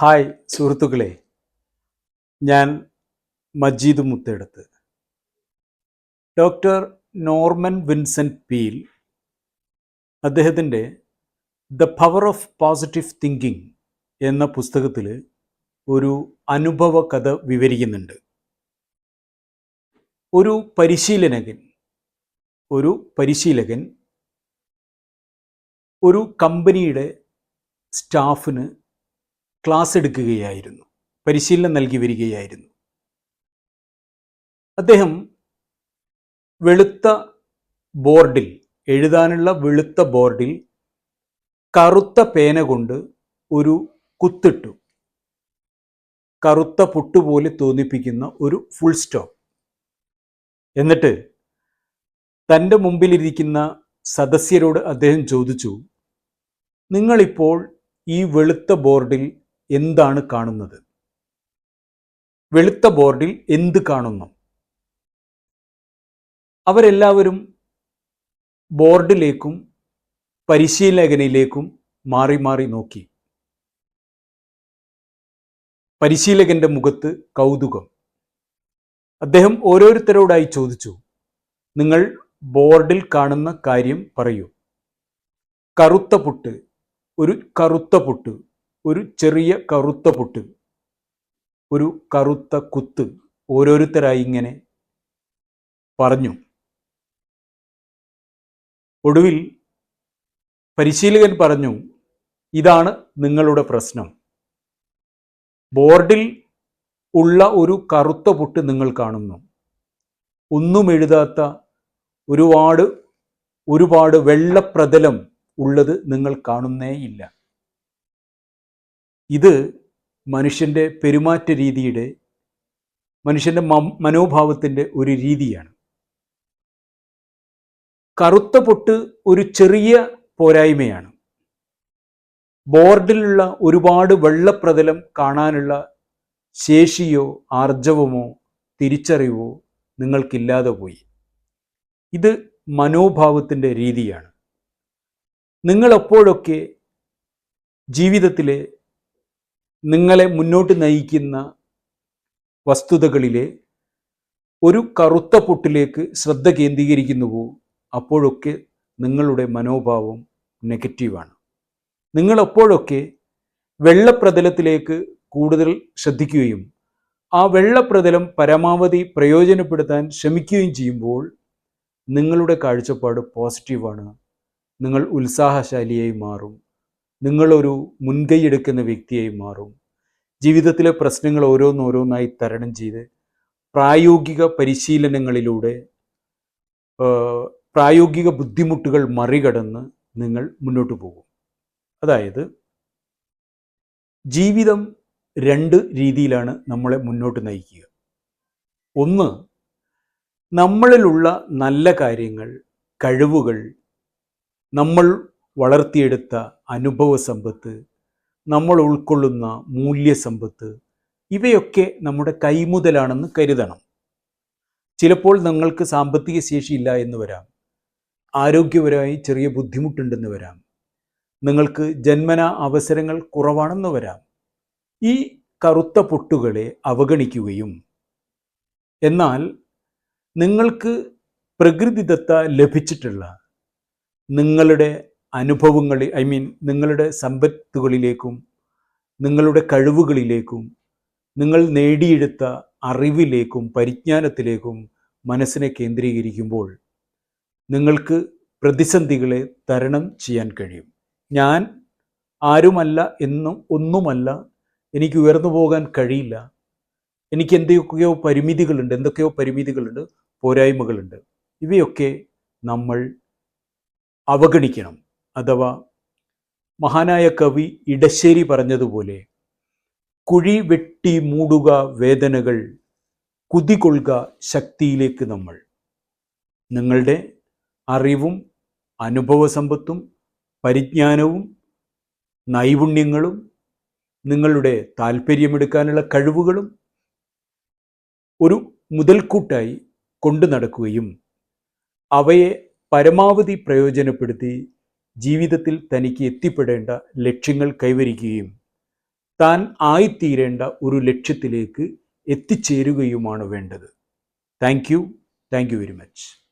Hi സുഹൃത്തുക്കളെ. ഞാൻ Majeed Muthedath. Doctor Norman Vincent Peale അദ്ദേഹത്തിന്റെ the power of positive thinking എന്ന പുസ്തകത്തിൽ ഒരു അനുഭവ കഥ വിവരിക്കുന്നുണ്ട്. ഒരു പരിശീലനകൻ ഒരു പരിശീലകൻ ഒരു കമ്പനിയുടെ സ്റ്റാഫിന് ക്ലാസ് എടുക്കുകയായിരുന്നു. പരിശീലനം നൽകി വരികയായിരുന്നു. അദ്ദേഹം വെളുത്ത ബോർഡിൽ എഴുതാനുള്ള വെളുത്ത ബോർഡിൽ കറുത്ത പേന കൊണ്ട് ഒരു കുത്തിട്ടു. കറുത്ത പുട്ടുപോലെ തോന്നിപ്പിക്കുന്ന ഒരു ഫുൾ സ്റ്റോപ്പ് എന്നിട്ട് തന്റെ മുമ്പിലിരിക്കുന്ന സദസ്യരോട് അദ്ദേഹം ചോദിച്ചു നിങ്ങളിപ്പോൾ ഈ വെളുത്ത ബോർഡിൽ എന്താണ് കാണുന്നത്? വെളുത്ത ബോർഡിൽ എന്ത് കാണുന്നു? അവരെല്ലാവരും ബോർഡിലേക്കും പരിശീലകനിലേക്കും മാറി മാറി നോക്കി. പരിശീലകന്റെ മുഖത്ത് കൗതുകം. അദ്ദേഹം ഓരോരുത്തരോടായി ചോദിച്ചു നിങ്ങൾ ബോർഡിൽ കാണുന്ന കാര്യം പറയൂ. കറുത്ത പുട്ട് ഒരു കറുത്ത പുട്ട് ഒരു ചെറിയ കറുത്ത പൊട്ട് ഒരു കറുത്ത കുത്ത് ഓരോരുത്തരായി ഇങ്ങനെ പറഞ്ഞു. ഒടുവിൽ പരിശീലകൻ പറഞ്ഞു ഇതാണ് നിങ്ങളുടെ പ്രശ്നം. ബോർഡിൽ ഉള്ള ഒരു കറുത്ത പൊട്ട് നിങ്ങൾ കാണുന്നു. ഒന്നും എഴുതാത്ത ഒരുപാട് ഒരുപാട് വെള്ളപ്രതലം ഉള്ളത് നിങ്ങൾ കാണുന്നേയില്ല ഇത് മനുഷ്യന്റെ പെരുമാറ്റ രീതിയുടെ മനുഷ്യന്റെ മനോഭാവത്തിന്റെ ഒരു രീതിയാണ്. കറുത്ത പൊട്ട് ഒരു ചെറിയ പോരായ്മയാണ്. ബോർഡിലുള്ള ഒരുപാട് വെള്ളപ്രതലം കാണാനുള്ള ശേഷിയോ ആർജവമോ തിരിച്ചറിവോ നിങ്ങൾക്കില്ലാതെ പോയി. ഇത് മനോഭാവത്തിന്റെ രീതിയാണ്. നിങ്ങളെപ്പോഴൊക്കെ ജീവിതത്തിലെ നിങ്ങളെ മുന്നോട്ട് നയിക്കുന്ന വസ്തുതകളിലെ ഒരു കറുത്ത പൊട്ടിലേക്ക് ശ്രദ്ധ കേന്ദ്രീകരിക്കുന്നുവോ അപ്പോഴൊക്കെ നിങ്ങളുടെ മനോഭാവം നെഗറ്റീവാണ്. നിങ്ങളപ്പോഴൊക്കെ വെള്ളപ്രതലത്തിലേക്ക് കൂടുതൽ ശ്രദ്ധിക്കുകയും ആ വെള്ളപ്രതലം പരമാവധി പ്രയോജനപ്പെടുത്താൻ ശ്രമിക്കുകയും ചെയ്യുമ്പോൾ നിങ്ങളുടെ കാഴ്ചപ്പാട് പോസിറ്റീവാണ്. നിങ്ങൾ ഉത്സാഹശാലിയായി മാറും. നിങ്ങളൊരു മുൻകൈ എടുക്കുന്ന വ്യക്തിയായി മാറും. ജീവിതത്തിലെ പ്രശ്നങ്ങൾ ഓരോന്നോരോന്നായി തരണം ചെയ്ത് പ്രായോഗിക പരിശീലനങ്ങളിലൂടെ പ്രായോഗിക ബുദ്ധിമുട്ടുകൾ മറികടന്ന് നിങ്ങൾ മുന്നോട്ട് പോകും. അതായത് ജീവിതം രണ്ട് രീതിയിലാണ് നമ്മളെ മുന്നോട്ട് നയിക്കുക. ഒന്ന് നമ്മളിലുള്ള നല്ല കാര്യങ്ങൾ കഴിവുകൾ നമ്മൾ വളർത്തിയെടുത്ത അനുഭവ സമ്പത്ത് നമ്മൾ ഉൾക്കൊള്ളുന്ന മൂല്യസമ്പത്ത് ഇവയൊക്കെ നമ്മുടെ കൈമുതലാണെന്ന് കരുതണം. ചിലപ്പോൾ നിങ്ങൾക്ക് സാമ്പത്തിക ശേഷിയില്ല എന്ന് വരാം. ആരോഗ്യപരമായി ചെറിയ ബുദ്ധിമുട്ടുണ്ടെന്ന് വരാം. നിങ്ങൾക്ക് ജന്മന അവസരങ്ങൾ കുറവാണെന്ന് വരാം. ഈ കറുത്ത പൊട്ടുകളെ അവഗണിക്കുകയും. എന്നാൽ നിങ്ങൾക്ക് പ്രകൃതിദത്ത ലഭിച്ചിട്ടുള്ള നിങ്ങളുടെ അനുഭവങ്ങളിൽ ഐ മീൻ നിങ്ങളുടെ സമ്പത്തുകളിലേക്കും നിങ്ങളുടെ കഴിവുകളിലേക്കും നിങ്ങൾ നേടിയെടുത്ത അറിവിലേക്കും പരിജ്ഞാനത്തിലേക്കും മനസ്സിനെ കേന്ദ്രീകരിക്കുമ്പോൾ നിങ്ങൾക്ക് പ്രതിസന്ധികളെ തരണം ചെയ്യാൻ കഴിയും. ഞാൻ ആരുമല്ല എന്നും ഒന്നുമല്ല എനിക്ക് ഉയർന്നു പോകാൻ കഴിയില്ല എനിക്ക് എന്തൊക്കെയോ പരിമിതികളുണ്ട് എന്തൊക്കെയോ പരിമിതികളുണ്ട് പോരായ്മകളുണ്ട്. ഇവയൊക്കെ നമ്മൾ അവഗണിക്കണം. അഥവാ മഹാനായ കവി ഇടശ്ശേരി പറഞ്ഞതുപോലെ കുഴി വെട്ടി മൂടുക വേദനകൾ കുതികൊള്ളുക ശക്തിയിലേക്ക് നമ്മൾ. നിങ്ങളുടെ അറിവും അനുഭവസമ്പത്തും പരിജ്ഞാനവും നൈപുണ്യങ്ങളും നിങ്ങളുടെ താല്പര്യമെടുക്കാനുള്ള കഴിവുകളും ഒരു മുതൽക്കൂട്ടായി കൊണ്ടു നടക്കുകയും അവയെ പരമാവധി പ്രയോജനപ്പെടുത്തി ജീവിതത്തിൽ തനിക്ക് എത്തിപ്പെടേണ്ട ലക്ഷ്യങ്ങൾ കൈവരിക്കുകയും താൻ ആയിത്തീരേണ്ട ഒരു ലക്ഷ്യത്തിലേക്ക് എത്തിച്ചേരുകയുമാണ് വേണ്ടത്. Thank you. Thank you very much.